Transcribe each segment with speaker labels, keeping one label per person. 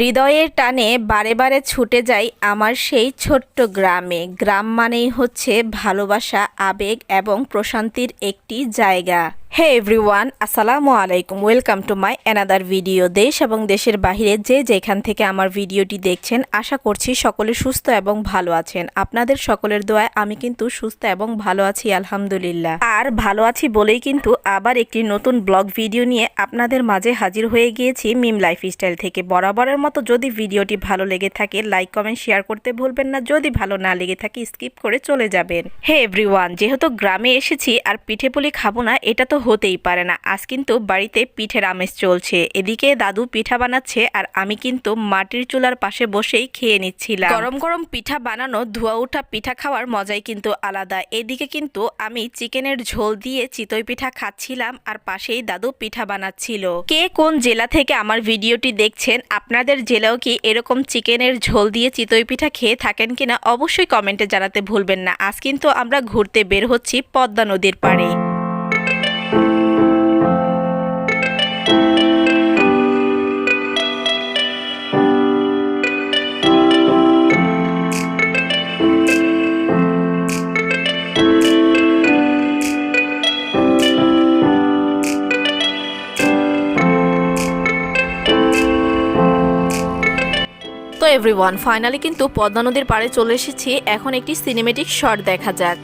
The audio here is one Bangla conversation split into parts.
Speaker 1: হৃদয়ের টানে বারে বারে ছুটে যাই আমার সেই ছোট্ট গ্রামে। গ্রাম মানেই হচ্ছে ভালোবাসা, আবেগ এবং প্রশান্তির একটি জায়গা। হে এভরিওয়ান আসসালামু আলাইকুম welcome to my another video দেশ এবং দেশের বাইরে যে যেখান থেকে আমার ভিডিওটি দেখছেন আশা করছি সকলে সুস্থ এবং ভালো আছেন আপনাদের সকলের দোয়ায় আমি কিন্তু সুস্থ এবং ভালো আছি আলহামদুলিল্লাহ আর ভালো আছি বলেই কিন্তু আবার একটি নতুন ব্লগ ভিডিও নিয়ে আপনাদের মাঝে হাজির হয়ে গিয়েছি মিম লাইফস্টাইল থেকে বরাবরের মতো যদি ভিডিওটি ভালো লেগে থাকে লাইক কমেন্ট শেয়ার করতে ভুলবেন না যদি ভালো না লেগে থাকে স্কিপ করে চলে যাবেন হে এভরিওয়ান যেহেতু গ্রামে এসেছি আর পিঠে পুলি খাব না এটা তো হতেই পারে না। আজ কিন্তু বাড়িতে পিঠের আমেজ চলছে। এদিকে দাদু পিঠা বানাচ্ছে আর আমি কিন্তু মাটির চুলার পাশে বসেই খেয়ে নিচ্ছিলাম। গরম গরম পিঠা বানানো ধোয়া ওঠা পিঠা খাওয়ার মজাই কিন্তু আলাদা। এদিকে কিন্তু আমি চিকেনের ঝোল দিয়ে চিতই পিঠা খাচ্ছিলাম আর পাশেই দাদু পিঠা বানাচ্ছিল। কে কোন জেলা থেকে আমার ভিডিওটি দেখছেন আপনাদের জেলাও কি এরকম চিকেনের ঝোল দিয়ে চিতই পিঠা খেয়ে থাকেন কিনা অবশ্যই কমেন্টে জানাতে ভুলবেন না। আজ কিন্তু আমরা ঘুরতে বের হচ্ছি পদ্মা নদীর পাড়ে। এভরিওয়ান ফাইনালি কিন্তু পদ্মা নদীর পাড়ে চলে এসেছি। এখন একটি সিনেমেটিক শট দেখা যাক।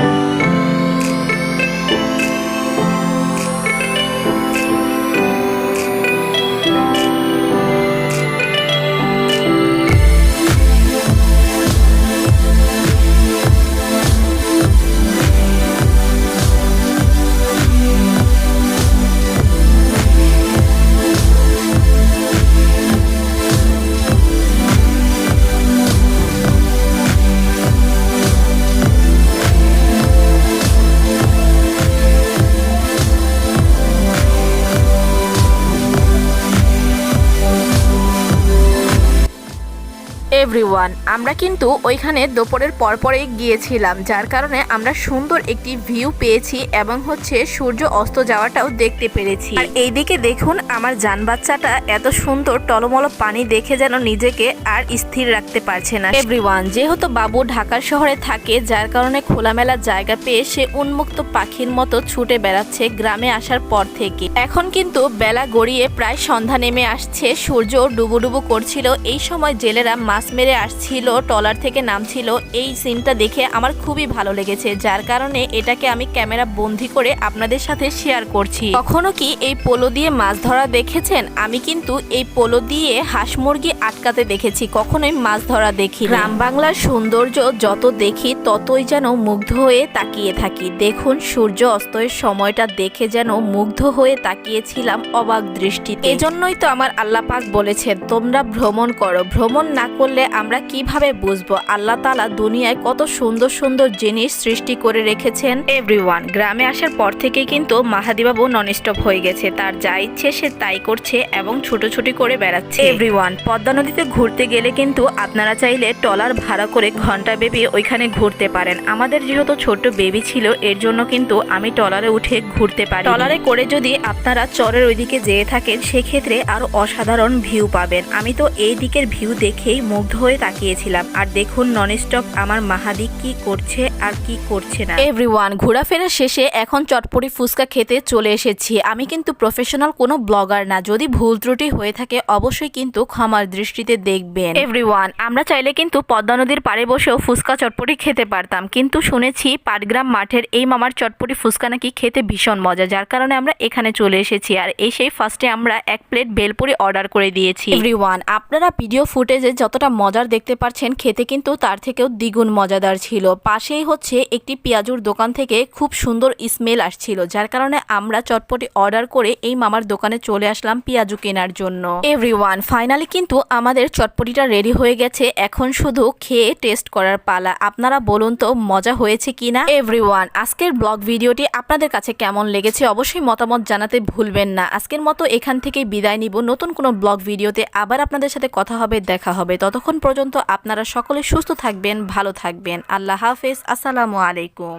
Speaker 1: এভরিওয়ান আমরা কিন্তু ওইখানে দুপুরের পরপরেই গিয়েছিলাম, যার কারণে আমরা সুন্দর একটি ভিউ পেয়েছি এবং হচ্ছে সূর্য অস্ত যাওয়াটাও দেখতে পেরেছি। আর এইদিকে দেখুন, আমার যান বাচ্চাটা এত সুন্দর টলমল পানি দেখে যেন নিজেকে আর স্থির রাখতে পারছে না। এভরিওয়ান যেহেতু বাবু ঢাকার শহরে থাকে, যার কারণে খোলামেলা জায়গা পেয়ে সে উন্মুক্ত পাখির মতো ছুটে বেড়াচ্ছে গ্রামে আসার পর থেকে। এখন কিন্তু বেলা গড়িয়ে প্রায় সন্ধ্যা নেমে আসছে, সূর্য ডুবুডুবু করছিল, এই সময় জেলেরা মাছ মেরে আসছিল টলার থেকে নামছিল, এই সিনটা দেখে আমার খুবই ভালো লেগেছে, যার কারণে এটাকে আমি ক্যামেরা বন্দি করে আপনাদের সাথে শেয়ার করছি। কখনো কি এই পোলো দিয়ে মাছ ধরা দেখেছেন? আমি কিন্তু এই পোলো দিয়ে হাঁস মুরগি আটকাতে দেখেছি, কখনোই মাছ ধরা দেখি গ্রাম বাংলার সৌন্দর্য যত দেখি, ততই যেন মুগ্ধ হয়ে তাকিয়ে থাকি। দেখুন, সূর্য অস্তের সময়টা দেখে যেন মুগ্ধ হয়ে তাকিয়েছিলাম অবাক দৃষ্টিতে। এজন্যই তো আমার আল্লাহ পাক বলেছেন, তোমরা ভ্রমণ করো। ভ্রমণ না করলে আমরা কীভাবে বুঝব আল্লাহ তালা দুনিয়ায় কত সুন্দর সুন্দর জিনিস সৃষ্টি করে রেখেছেন? এভরিওয়ান গ্রামে আসার পর থেকে কিন্তু মাহাদিবাবু নন স্টপ হয়ে গেছে। তার যা ইচ্ছে সে তাই করছে এবং ছুটোছুটি করে বেড়াচ্ছে। এভরিওয়ান পদ্মা নদীতে ঘুরতে গেলে কিন্তু আপনারা চাইলে টলার ভাড়া করে ঘণ্টা বেবি ওইখানে ঘুরতে পারেন। আমাদের যেহেতু ছোট বেবি ছিল, এর জন্য কিন্তু আমি টলারে উঠে ঘুরতে পারি। টলারে করে যদি আপনারা চরের ওইদিকে যেয়ে থাকেন, সেক্ষেত্রে আরও অসাধারণ ভিউ পাবেন। আমি তো এই দিকের ভিউ দেখেই মুগ্ধ হয়ে তাকিয়েছিলাম। আর দেখুন ননস্টপ আমার মাহাদি কি করছে আর কি করছে না। এভরিওয়ান ঘোরাফেরা শেষে এখন চটপটি ফুচকা খেতে চলে এসেছি। আমি কিন্তু প্রফেশনাল কোনো ব্লগার না। যদি ভুল ত্রুটি হয়ে থাকে, অবশ্যই কিন্তু ক্ষমার দৃষ্টিতে দেখবেন। এভরিওয়ান আমরা চাইলে কিন্তু পদ্মা নদীর পাড়ে বসেও ফুচকা চটপটি খেতে পারতাম। কিন্তু শুনেছি পাটগ্রাম মাঠের এই মামার চটপটি ফুচকা নাকি খেতে ভীষণ মজা, যার কারণে আমরা এখানে চলে এসেছি। আর এই সেই ফার্স্টে আমরা এক প্লেট বেলপুরি অর্ডার করে দিয়েছি। এভরিওয়ান আপনারা ভিডিও ফুটেজে যতটা মজার দেখতে পাচ্ছেন খেতে কিন্তু তার থেকেও দ্বিগুণ মজাদার ছিল। পাশেই হচ্ছে একটি পেঁয়াজুর দোকান থেকে খুব সুন্দর স্মেল আসছিল, যার কারণে আমরা চটপটি অর্ডার করে এই মামার দোকানে চলে আসলাম পেঁয়াজু কেনার জন্য। এভরিওয়ান ফাইনালি কিন্তু আমাদের চটপটিটা রেডি হয়ে গেছে। এখন শুধু খেয়ে টেস্ট করার পালা। আপনারা বলুন তো, মজা হয়েছে কিনা? এভরিওয়ান আজকের ব্লগ ভিডিওটি আপনাদের কাছে কেমন লেগেছে অবশ্যই মতামত জানাতে ভুলবেন না। আজকের মতো এখান থেকে বিদায় নিব। নতুন কোনো ব্লগ ভিডিওতে আবার আপনাদের সাথে কথা হবে, দেখা হবে। ততক্ষণ পর্যন্ত আপনারা সকলে সুস্থ থাকবেন ভালো থাকবেন। আল্লাহ হাফেজ। আসসালামু আলাইকুম।